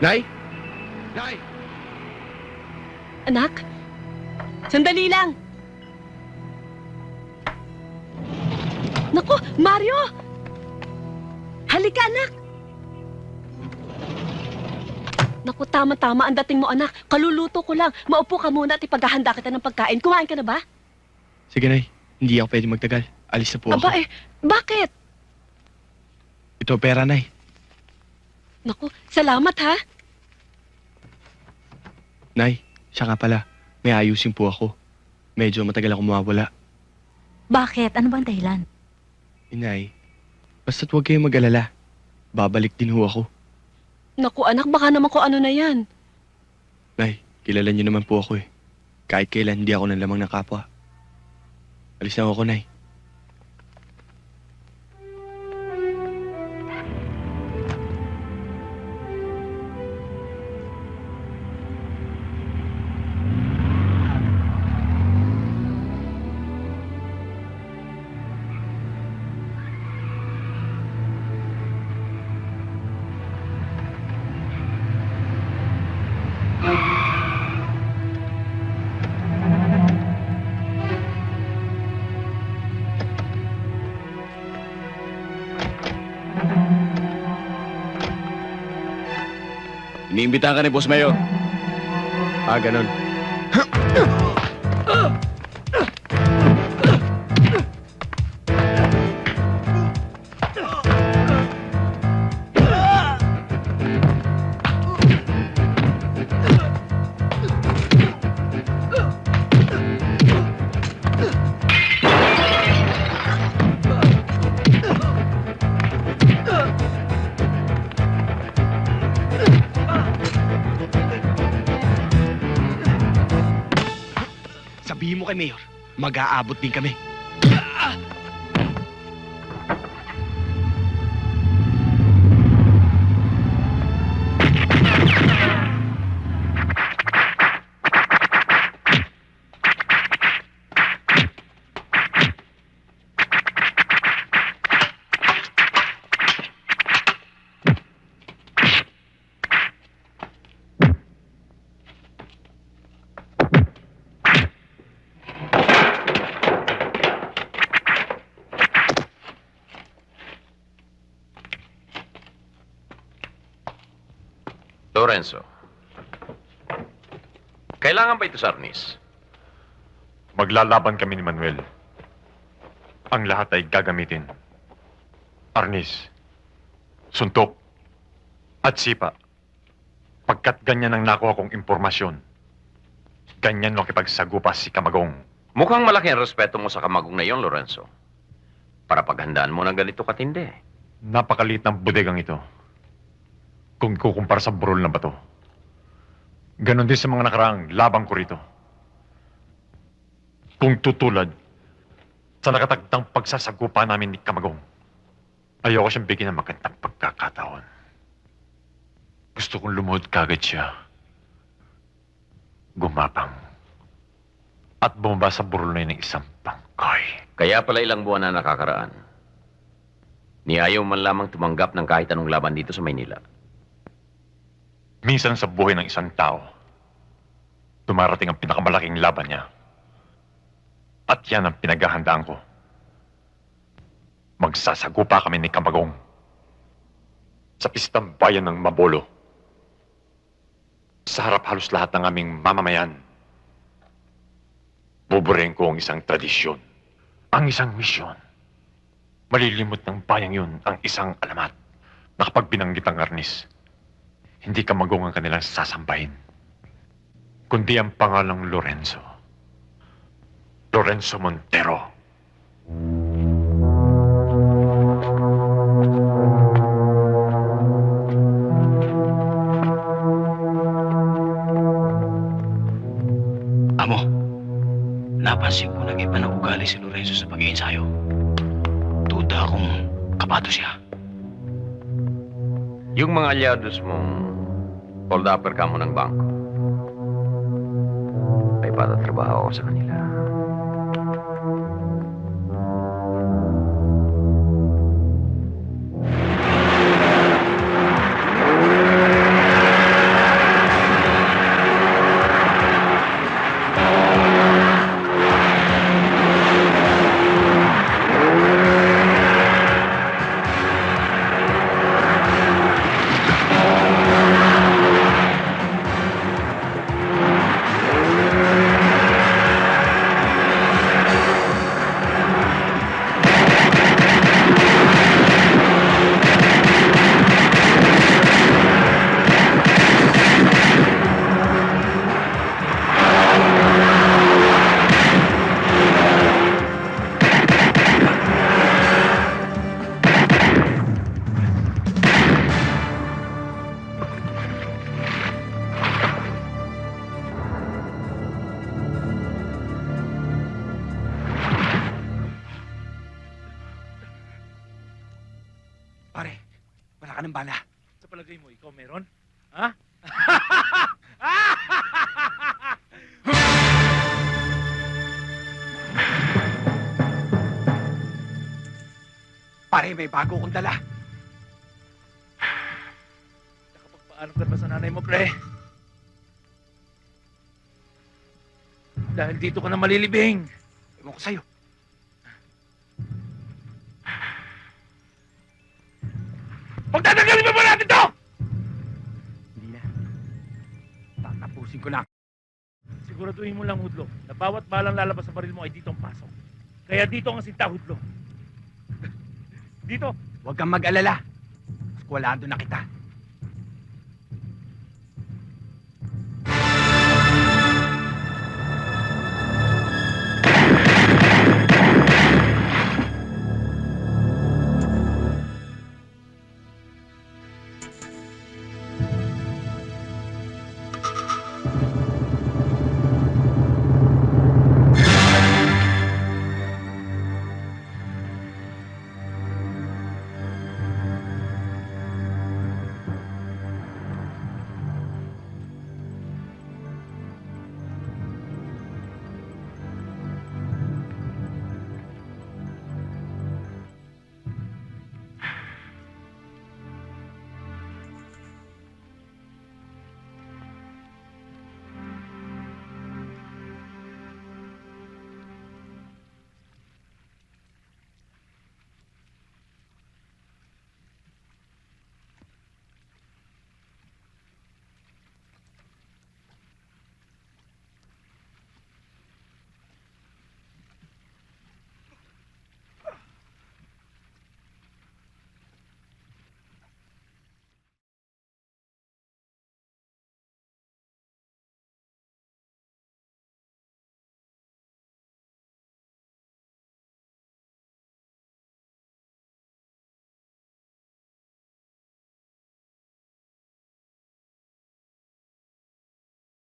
Nay? Nay! Anak? Sandali lang. Naku, Mario! Halika, anak! Naku, tama-tama ang dating mo, anak. Kaluluto ko lang. Maupo ka muna at ipaghahanda kita ng pagkain. Kumain ka na ba? Sige, Nay. Hindi ako pwede magtagal. Alis na po ako. Aba eh, bakit? Ito pera, Nay. Naku, salamat ha. Nay, siya nga pala. May ayusin po ako. Medyo matagal ako mawawala. Bakit? Ano bang dahilan? Inay, basta't huwag kayong mag-alala. Babalik din ho ako. Naku, anak, baka naman ko ano na yan. Nay, kilala niyo naman po ako eh. Kahit kailan hindi ako nalamang ng kapwa. Alis na ako, Nay. Iniimbitahan ka ni Boss Mayo. Ah, ganon. Kay Mayor, mag-aabot din kami. Lorenzo. Kailangan ba ito sa Arnis? Maglalaban kami ni Manuel. Ang lahat ay gagamitin. Arnis, suntok, at sipa. Pagkat ganyan ang nakuha kong impormasyon, ganyan makipagsagupas si Kamagong. Mukhang malaki ang respeto mo sa kamagong na iyon, Lorenzo. Para paghandaan mo ng ganito katindi. Napakaliit ng bodegang ito. Kung kukumpara sa burol na bato. Ganon din sa mga nakaraang labang ko rito. Kung tutulad sa nakatagtang pagsasagupa namin ni Kamagong, ayoko siyang bigyan ng magandang pagkakataon. Gusto kong lumuhod kagad siya. Gumapang. At bumaba sa burol na ng isang bangkay. Kaya pala ilang buwan na nakakaraan. Ni ayaw man lamang tumanggap ng kahit anong laban dito sa Maynila. Minsan sa buhay ng isang tao, dumarating ang pinakamalaking laban niya. At yan ang pinaghahandaan ko. Magsasagupa kami ni Kamagong sa pistang bayan ng Mabolo. Sa harap halos lahat ng aming mamamayan. Buburin ko ang isang tradisyon, ang isang misyon. Malilimot ng bayang yun ang isang alamat na kapag binanggit ang arnis, hindi ka magong ang kanilang sasambahin, kundi ang pangalang Lorenzo. Lorenzo Montero. Amo, napansin ko nag-iba na ugali si Lorenzo sa pag-iinsayo. Duda akong kapato siya. Yung mga alyados mong hold upper ka mo ng bangko, ay patatrabaho ako sa kanila. Ka ng bala. Sa palagay mo, ikaw meron? Ha? Pare, may bago kong dala. Nakapagpaalam ka ba sa nanay mo, pre? Dahil dito ka na malilibing. Ewan ko sa'yo. Tatapusin ko na. Siguraduhin mo lang, Hudlo, na bawat balang lalabas sa baril mo ay dito ang pasok. Kaya dito ang sinta, Hudlo. Dito. Huwag kang mag-alala. Skwalado na kita.